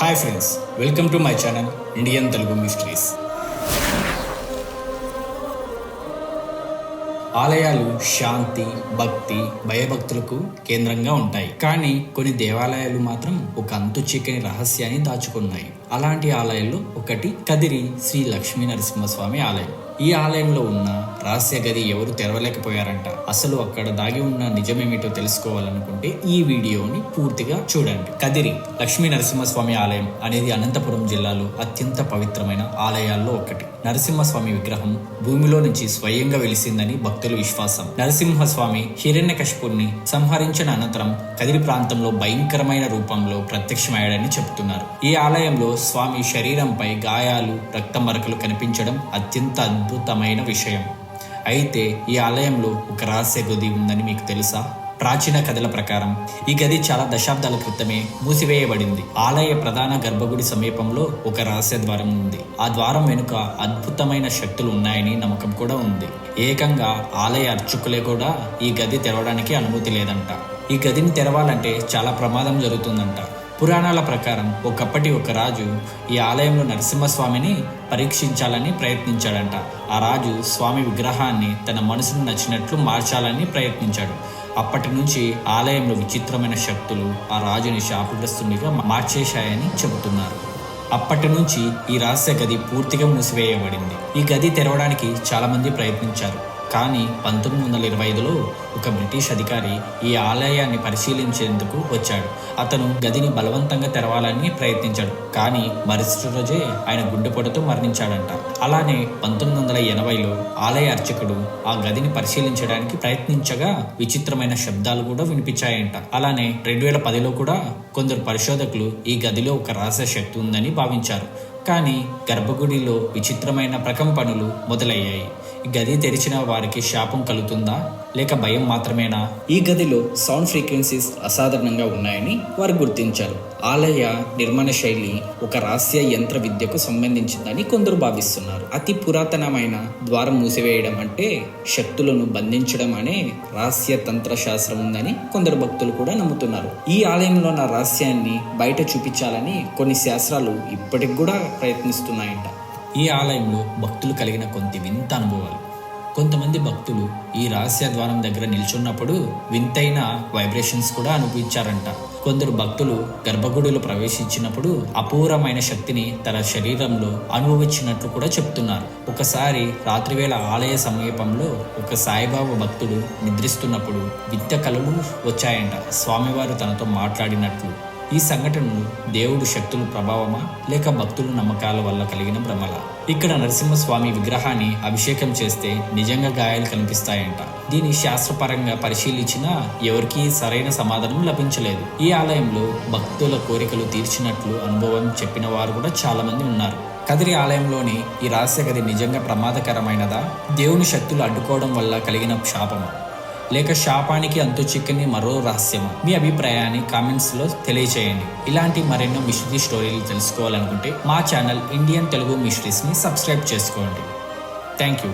Hi friends welcome to my channel Indian Telugu mysteries. ఆలయాలు శాంతి భక్తి భయభక్తులకు కేంద్రంగా ఉంటాయి. కానీ కొన్ని దేవాలయాలు మాత్రం ఒక అంతు చిక్కని రహస్యాన్ని దాచుకున్నాయి. అలాంటి ఆలయాల్లో ఒకటి కదిరి శ్రీ లక్ష్మీ నరసింహస్వామి ఆలయం. ఈ ఆలయంలో ఉన్న రహస్య గది ఎవరు తెరవలేకపోయారంట. అసలు అక్కడ దాగి ఉన్న నిజమేమిటో తెలుసుకోవాలనుకుంటే ఈ వీడియోని పూర్తిగా చూడండి. కదిరి లక్ష్మీ నరసింహస్వామి ఆలయం అనేది అనంతపురం జిల్లాలో అత్యంత పవిత్రమైన ఆలయాల్లో ఒకటి. నరసింహస్వామి విగ్రహం భూమిలో నుంచి స్వయంగా వెలిసిందని భక్తుల విశ్వాసం. నరసింహస్వామి హిరణ్యకశిపుణ్ణి సంహరించిన అనంతరం కదిరి ప్రాంతంలో భయంకరమైన రూపంలో ప్రత్యక్షమయ్యాడని చెబుతున్నారు. ఈ ఆలయంలో స్వామి శరీరంపై గాయాలు రక్త మరకలు కనిపించడం అత్యంత అద్భుతమైన విషయం. అయితే ఈ ఆలయంలో ఒక రహస్య గది ఉందని మీకు తెలుసా? ప్రాచీన కథల ప్రకారం ఈ గది చాలా దశాబ్దాల క్రితమే మూసివేయబడింది. ఆలయ ప్రధాన గర్భగుడి సమీపంలో ఒక రహస్య ద్వారం ఉంది. ఆ ద్వారం వెనుక అద్భుతమైన శక్తులు ఉన్నాయని నమ్మకం కూడా ఉంది. ఏకంగా ఆలయ అర్చకులే కూడా ఈ గది తెరవడానికి అనుమతి లేదంట. ఈ గదిని తెరవాలంటే చాలా ప్రమాదం జరుగుతుందంట. పురాణాల ప్రకారం ఒకప్పటి ఒక రాజు ఈ ఆలయంలో నరసింహస్వామిని పరీక్షించాలని ప్రయత్నించాడంట. ఆ రాజు స్వామి విగ్రహాన్ని తన మనసును నచ్చినట్లు మార్చాలని ప్రయత్నించాడు. అప్పటి నుంచి ఆలయంలో విచిత్రమైన శక్తులు ఆ రాజుని శాపగ్రస్తునిగా మార్చేశాయని చెబుతున్నారు. అప్పటి నుంచి ఈ రహస్య గది పూర్తిగా మూసివేయబడింది. ఈ గది తెరవడానికి చాలామంది ప్రయత్నించారు. కానీ పంతొమ్మిది వందల ఇరవై ఐదులో ఒక బ్రిటిష్ అధికారి ఈ ఆలయాన్ని పరిశీలించేందుకు వచ్చాడు. అతను గదిని బలవంతంగా తెరవాలని ప్రయత్నించాడు కానీ మరుసటి రోజే ఆయన గుండెపోటుతో మరణించాడంట. అలానే పంతొమ్మిది వందల ఎనభైలో ఆలయ అర్చకుడు ఆ గదిని పరిశీలించడానికి ప్రయత్నించగా విచిత్రమైన శబ్దాలు కూడా వినిపించాయంట. అలానే రెండు వేల పదిలో కూడా కొందరు పరిశోధకులు ఈ గదిలో ఒక రహస్య శక్తి ఉందని భావించారు. కానీ గర్భగుడిలో విచిత్రమైన ప్రకంపనలు మొదలయ్యాయి. గది తెరిచిన వారికి శాపం కలుగుతుందా? లేక భయం మాత్రమేనా? ఈ గదిలో సౌండ్ ఫ్రీక్వెన్సీస్ అసాధారణంగా ఉన్నాయని వారు గుర్తించారు. ఆలయ నిర్మాణ శైలి ఒక రహస్య యంత్ర విద్యకు సంబంధించిందని కొందరు భావిస్తున్నారు. అతి పురాతనమైన ద్వారం మూసివేయడం అంటే శక్తులను బంధించడం అనే రహస్య తంత్ర శాస్త్రం ఉందని కొందరు భక్తులు కూడా నమ్ముతున్నారు. ఈ ఆలయంలో ఉన్న రహస్యాన్ని బయట చూపించాలని కొన్ని శాస్త్రాలు ఇప్పటికి కూడా ప్రయత్నిస్తున్నాయంట. ఈ ఆలయంలో భక్తులు కలిగిన కొన్ని వింత అనుభవాలు. కొంతమంది భక్తులు ఈ రహస్య ద్వారం దగ్గర నిల్చున్నప్పుడు వింతైన వైబ్రేషన్స్ కూడా అనుభవించారంట. కొందరు భక్తులు గర్భగుడిలో ప్రవేశించినప్పుడు అపూర్వమైన శక్తిని తన శరీరంలో అనుభవించినట్లు కూడా చెప్తున్నారు. ఒకసారి రాత్రివేళ ఆలయ సమీపంలో ఒక సాయిబాబా భక్తుడు నిద్రిస్తున్నప్పుడు వింత కలలు వచ్చాయంట. స్వామివారు తనతో మాట్లాడినట్లు ఈ సంఘటనలు దేవుడు శక్తుల ప్రభావమా లేక భక్తుల నమ్మకాల వల్ల కలిగిన భ్రమల? ఇక్కడ నరసింహస్వామి విగ్రహాన్ని అభిషేకం చేస్తే నిజంగా గాయాలు కనిపిస్తాయంట. దీని శాస్త్రపరంగా పరిశీలించినా ఎవరికీ సరైన సమాధానం లభించలేదు. ఈ ఆలయంలో భక్తుల కోరికలు తీర్చినట్లు అనుభవం చెప్పిన వారు కూడా చాలా మంది ఉన్నారు. కదిరి ఆలయంలోని ఈ రహస్య గది నిజంగా ప్రమాదకరమైనదా? దేవుని శక్తులు అడ్డుకోవడం వల్ల కలిగిన శాపమా? లేక శాపానికి అంతు చిక్కని మరో రహస్యమా? మీ అభిప్రాయాన్ని కామెంట్స్లో తెలియజేయండి ఇలాంటి మరెన్నో మిస్టరీ స్టోరీలు తెలుసుకోవాలనుకుంటే మా ఛానల్ ఇండియన్ తెలుగు మిస్టరీస్ని సబ్స్క్రైబ్ చేసుకోండి. Thank you